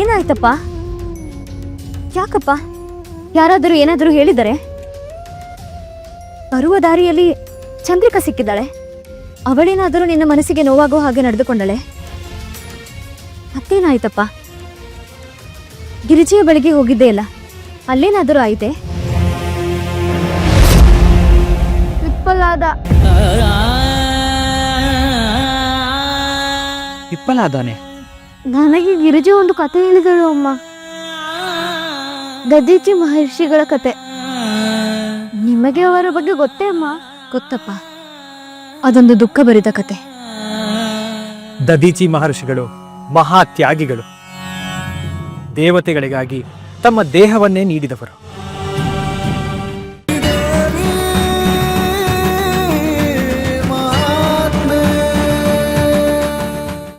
ಏನಾಯ್ತಪ್ಪ? ಯಾಕಪ್ಪ? ಯಾರಾದರೂ ಏನಾದರೂ ಹೇಳಿದರೆ? ಬರುವ ದಾರಿಯಲ್ಲಿ ಚಂದ್ರಿಕಾ ಸಿಕ್ಕಿದ್ದಾಳೆ. ಅವಳೇನಾದರೂ ನಿನ್ನ ಮನಸ್ಸಿಗೆ ನೋವಾಗೋ ಹಾಗೆ ನಡೆದುಕೊಂಡಳೆ. ಮತ್ತೇನಾಯ್ತಪ್ಪ? ಗಿರಿಜೆಯ ಬಳಿಗೆ ಹೋಗಿದ್ದೇ ಇಲ್ಲ. ಅಲ್ಲೇನಾದರೂ ಆಯ್ತೆ? ವಿಫಲಾದ ವಿಪ್ಪಲಾದಾನೆ ನನಗೆ ಗಿರಿಜೆ ಒಂದು ಕತೆ ಹೇಳಿದಳು ಅಮ್ಮ. ದದೀಚಿ ಮಹರ್ಷಿಗಳ ಕತೆ. ನಿಮಗೆ ಅವರ ಬಗ್ಗೆ ಗೊತ್ತೇ ಅಮ್ಮ? ಗೊತ್ತಪ್ಪ. ಅದೊಂದು ದುಃಖ ಬರಿದ ಕತೆ. ದದೀಚಿ ಮಹರ್ಷಿಗಳು ಮಹಾ ತ್ಯಾಗಿಗಳು ದೇವತೆಗಳಿಗಾಗಿ ತಮ್ಮ ದೇಹವನ್ನೇ ನೀಡಿದವರು.